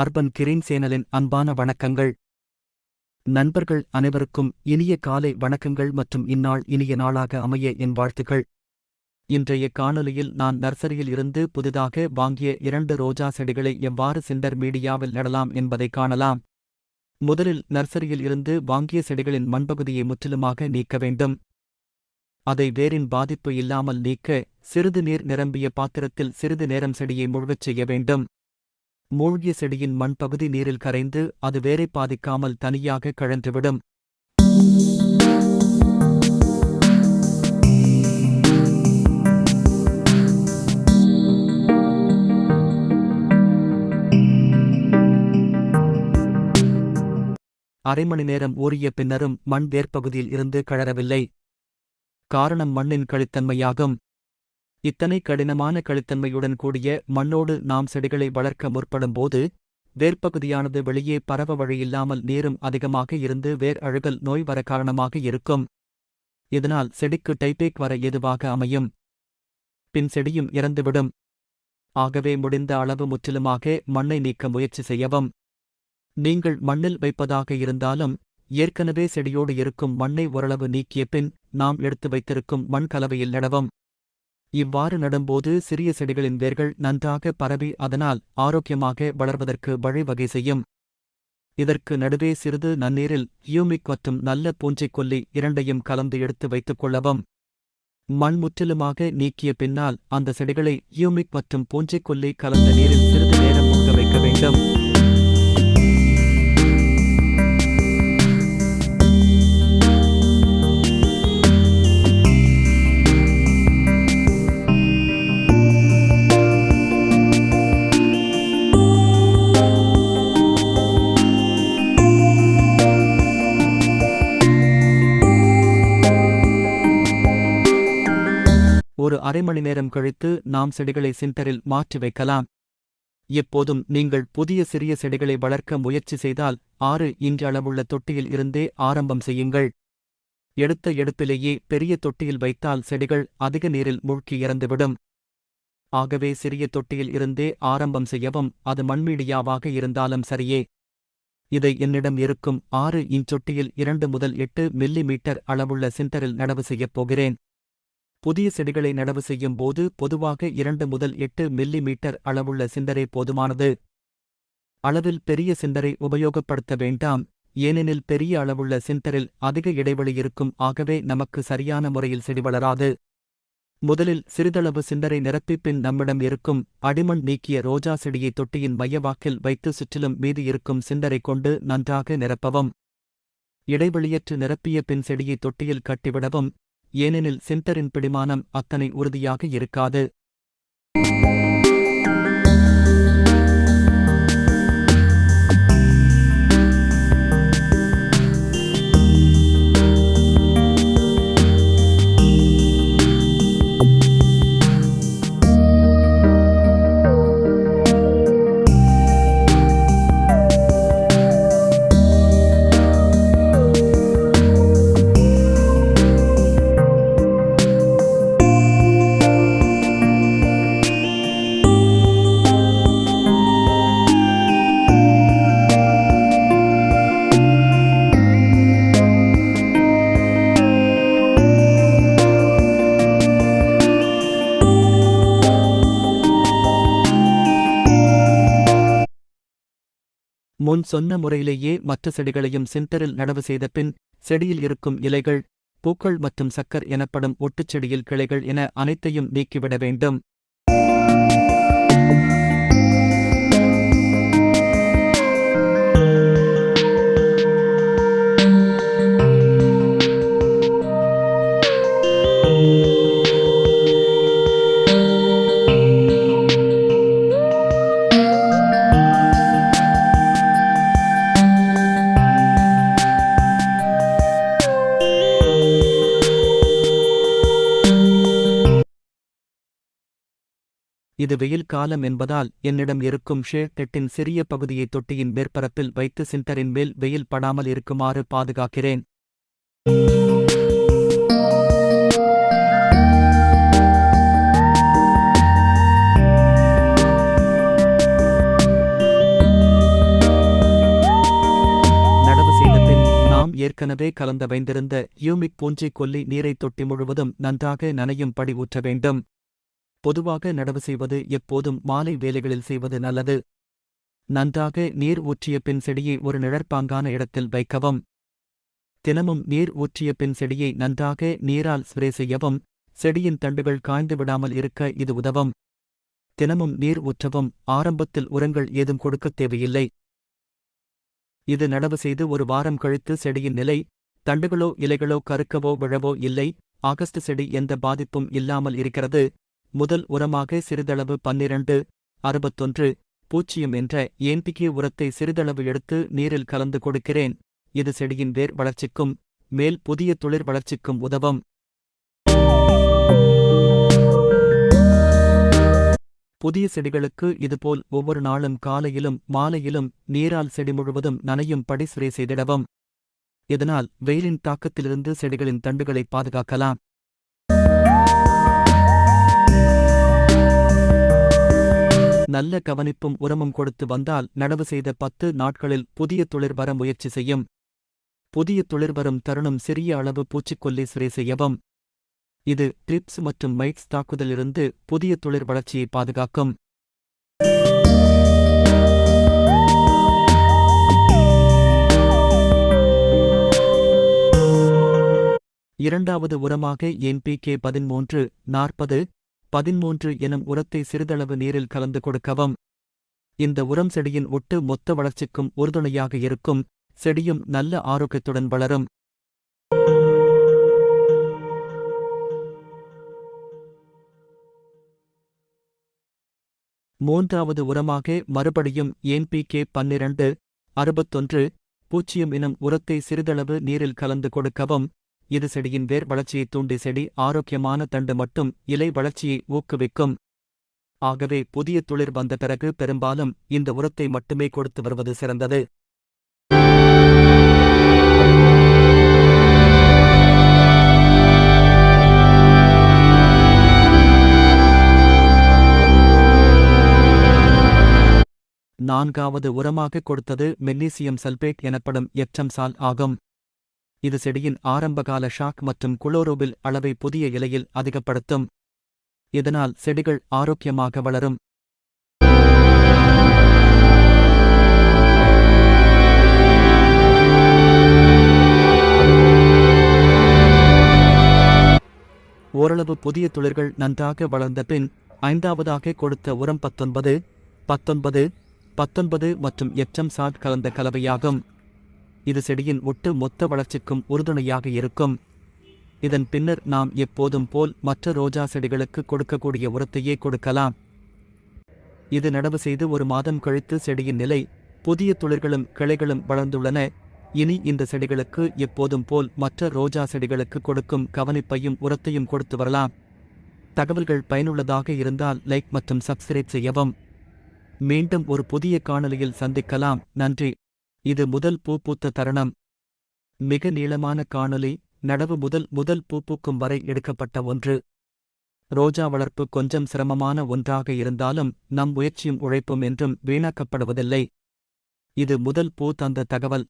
Urban green சேனலின் அன்பான வணக்கங்கள். நண்பர்கள் அனைவருக்கும் இனிய காலை வணக்கங்கள் மற்றும் இந்நாள் இனிய நாளாக அமைய என் வாழ்த்துக்கள். இன்றைய காணொலியில் நான் நர்சரியில் இருந்து புதிதாக வாங்கிய இரண்டு ரோஜா செடிகளை எவ்வாறு சிண்டர் மீடியாவில் நடலாம் என்பதை காணலாம். முதலில் நர்சரியில் இருந்து வாங்கிய செடிகளின் மண்பகுதியை முற்றிலுமாக நீக்க வேண்டும். அதை வேரின் பாதிப்பு இல்லாமல் நீக்க சிறிது நீர் நிரம்பிய பாத்திரத்தில் சிறிது நேரம் செடியை முழுகச் செய்ய வேண்டும். மூழ்கிய செடியின் மண்பகுதி நீரில் கரைந்து அது வேரை பாதிக்காமல் தனியாக கழன்றுவிடும். அரை மணி நேரம் ஊறிய பின்னரும் மண் வேர்ப்பகுதியில் இருந்து கழறவில்லை. காரணம் மண்ணின் கழித்தன்மையாகும். இத்தனை கடினமான கழித்தன்மையுடன் கூடிய மண்ணோடு நாம் செடிகளை வளர்க்க முற்படும்போது வேர்ப்பகுதியானது வெளியே பரவ வழியில்லாமல் நீரும் அதிகமாக இருந்து வேர் அழுகல் நோய் வர காரணமாக இருக்கும். இதனால் செடிக்கு டைபேக் வர ஏதுவாக அமையும். பின் செடியும் இறந்துவிடும். ஆகவே முடிந்த அளவு முற்றிலுமாக மண்ணை நீக்க முயற்சி செய்யவும். நீங்கள் மண்ணில் வைப்பதாக இருந்தாலும் ஏற்கனவே செடியோடு இருக்கும் மண்ணை ஓரளவு நீக்கிய பின் நாம் எடுத்து வைத்திருக்கும் மண் கலவையில் நடவும். இவ்வாறு நடும்போது சிறிய செடிகளின் வேர்கள் நன்றாக பரவி அதனால் ஆரோக்கியமாக வளர்வதற்கு வழிவகை செய்யும். இதற்கு நடுவே சிறிது நன்னீரில் ஹியூமிக் மற்றும் நல்ல பூஞ்சைக்கொல்லி இரண்டையும் கலந்து எடுத்து வைத்துக் கொள்ளவும். மண் முற்றிலுமாக நீக்கிய பின்னால் அந்த செடிகளை ஹியூமிக் மற்றும் பூஞ்சைக்கொல்லி கலந்த நீரில் சிறிது நேரம் முங்க வைக்க வேண்டும். அரை மணி நேரம் கழித்து நாம் செடிகளை சிண்டரில் மாற்றி வைக்கலாம். எப்போதும் நீங்கள் புதிய சிறிய செடிகளை வளர்க்க முயற்சி செய்தால் ஆறு இன்று அளவுள்ள தொட்டியில் இருந்தே ஆரம்பம் செய்யுங்கள். எடுத்த எடுப்பிலேயே பெரிய தொட்டியில் வைத்தால் செடிகள் அதிக நீரில் மூழ்கி இறந்துவிடும். ஆகவே சிறிய தொட்டியில் இருந்தே ஆரம்பம் செய்யவும் அது மண்மீடியாவாக இருந்தாலும் சரியே. இதை என்னிடம் இருக்கும் ஆறு இன்சொட்டியில் இரண்டு முதல் எட்டு மில்லி மீட்டர் அளவுள்ள சிண்டரில் நடவு செய்யப் போகிறேன். புதிய செடிகளை நடவு செய்யும் போது பொதுவாக இரண்டு முதல் எட்டு மில்லி மீட்டர் அளவுள்ள சிந்தரை போதுமானது. அளவில் பெரிய சிந்தரை உபயோகப்படுத்த வேண்டாம். ஏனெனில் பெரிய அளவுள்ள சிந்தரில் அதிக இடைவெளி இருக்கும். ஆகவே நமக்கு சரியான முறையில் செடி வளராது. முதலில் சிறிதளவு சிந்தரை நிரப்பி பின் நம்மிடம் இருக்கும் அடிமண் நீக்கிய ரோஜா செடியை தொட்டியின் மையவாக்கில் வைத்து சுற்றிலும் மீது இருக்கும் சிந்தரை கொண்டு நன்றாக நிரப்பவும். இடைவெளியற்று நிரப்பிய பின் செடியை தொட்டியில் கட்டிவிடவும். ஏனெனில் சிண்டரின் பிடிமானம் அத்தனை உறுதியாக இருக்காது. முன் சொன்ன முறையிலேயே மற்ற செடிகளையும் சிண்டரில் நடவு செய்த பின் செடியில் இருக்கும் இலைகள் பூக்கள் மற்றும் சக்கர் எனப்படும் ஒட்டுச்செடியில் கிளைகள் என அனைத்தையும் நீக்கிவிட வேண்டும். இது வெயில் காலம் என்பதால் என்னிடம் இருக்கும் ஷேர்டெட்டின் சிறிய பகுதியை தொட்டியின் மேற்பரப்பில் வைத்து சிண்டரின் மேல் வெயில் படாமல் இருக்குமாறு பாதுகாக்கிறேன். நடவு செய்ததை நாம் ஏற்கனவே கலந்த வைந்திருந்த யூமிக் பூஞ்சி கொல்லி நீரை தொட்டி முழுவதும் நன்றாக நனையும் படி ஊற்ற வேண்டும். பொதுவாக நடவு செய்வது எப்போதும் மாலை வேலைகளில் செய்வது நல்லது. நன்றாக நீர் ஊற்றிய பின் செடியை ஒரு நிழற்பாங்கான இடத்தில் வைக்கவும். தினமும் நீர் ஊற்றிய பின் செடியை நன்றாக நீரால் ஸ்ப்ரே செய்யவும். செடியின் தண்டுகள் காய்ந்து விடாமல் இருக்க இது உதவும். தினமும் நீர் ஊற்றவும். ஆரம்பத்தில் உரங்கள் ஏதும் கொடுக்கத் தேவையில்லை. இது நடவு செய்து ஒரு வாரம் கழித்து செடியின் நிலை தண்டுகளோ இலைகளோ கருக்கவோ விழவோ இல்லை. ஆகஸ்ட் செடி எந்த பாதிப்பும் இல்லாமல் இருக்கிறது. முதல் உரமாக சிறிதளவு பன்னிரண்டு அறுபத்தொன்று பூச்சியம் என்ற ஏன்பிகே உரத்தை சிறிதளவு எடுத்து நீரில் கலந்து கொடுக்கிறேன். இது செடியின் வேர் வளர்ச்சிக்கும் மேல் புதிய துளிர் வளர்ச்சிக்கும் உதவும். புதிய செடிகளுக்கு இதுபோல் ஒவ்வொரு நாளும் காலையிலும் மாலையிலும் நீரால் செடி முழுவதும் நனையும் படி ஸ்ப்ரே செய்திடவும். இதனால் வெயிலின் தாக்கத்திலிருந்து செடிகளின் தண்டுகளை பாதுகாக்கலாம். நல்ல கவனிப்பும் உரமும் கொடுத்து வந்தால் நடவு செய்த பத்து நாட்களில் புதிய துளிர் வர முயற்சி செய்யும். புதிய துளிர் வரும் தருணம் சிறிய அளவு பூச்சிக்கொல்லி சிறை செய்யவும். இது ட்ரிப்ஸ் மற்றும் மைட்ஸ் தாக்குதலிருந்து புதிய துளிர் வளர்ச்சியை பாதுகாக்கும். இரண்டாவது உரமாக என்பிகே பதிமூன்று நாற்பது பதிமூன்று எனும் உரத்தை சிறிதளவு நீரில் கலந்து கொடுக்கவும். இந்த உரம் செடியின் ஒட்டு மொத்த வளர்ச்சிக்கும் உறுதுணையாக இருக்கும். செடியும் நல்ல ஆரோக்கியத்துடன் வளரும். மூன்றாவது உரமாக மறுபடியும் என்பிகே பன்னிரண்டு அறுபத்தொன்று பூச்சியம் எனும் உரத்தை சிறிதளவு நீரில் கலந்து கொடுக்கவும். இது செடியின் வேர் வளர்ச்சியை தூண்டி செடி ஆரோக்கியமான தண்டு மட்டும் இலை வளர்ச்சியை ஊக்குவிக்கும். ஆகவே புதிய துளிர் வந்த பிறகு பெரும்பாலும் இந்த உரத்தை மட்டுமே கொடுத்து வருவது சிறந்தது. நான்காவது உரமாக கொடுத்தது மெக்னீசியம் சல்பேட் எனப்படும் எச்சம் சால் ஆகும். இது செடியின் ஆரம்பகால ஷாக் மற்றும் குளோரோபில் அளவை புதிய இலையில் அதிகப்படுத்தும். இதனால் செடிகள் ஆரோக்கியமாக வளரும். ஓரளவு புதிய துளிர்கள் நன்றாக வளர்ந்த பின் ஐந்தாவதாக கொடுத்த உரம் பத்தொன்பது பத்தொன்பது பத்தொன்பது மற்றும் எச்சம் சாட் கலந்த கலவையாகும். இது செடியின் ஒட்டு மொத்த வளர்ச்சிக்கும் உறுதுணையாக இருக்கும். இதன் பின்னர் நாம் எப்போதும் போல் மற்ற ரோஜா செடிகளுக்கு கொடுக்கக்கூடிய உரத்தையே கொடுக்கலாம். இது நடவு செய்து ஒரு மாதம் கழித்து செடியின் நிலை புதிய துளிர்களும் கிளைகளும் வளர்ந்துள்ளன. இனி இந்த செடிகளுக்கு எப்போதும் போல் மற்ற ரோஜா செடிகளுக்கு கொடுக்கும் கவனிப்பையும் உரத்தையும் கொடுத்து வரலாம். தகவல்கள் பயனுள்ளதாக இருந்தால் லைக் மற்றும் சப்ஸ்கிரைப் செய்யவும். மீண்டும் ஒரு புதிய காணொலியில் சந்திக்கலாம். நன்றி. இது முதல் பூ பூத்த தருணம். மிக நீளமான காணொலி நடவு முதல் முதல் பூ பூக்கும் வரை எடுக்கப்பட்ட ஒன்று. ரோஜா வளர்ப்பு கொஞ்சம் சிரமமான ஒன்றாக இருந்தாலும் நம் முயற்சியும் உழைப்பும் என்றும் வீணாக்கப்படுவதில்லை. இது முதல் பூ தந்த தகவல்.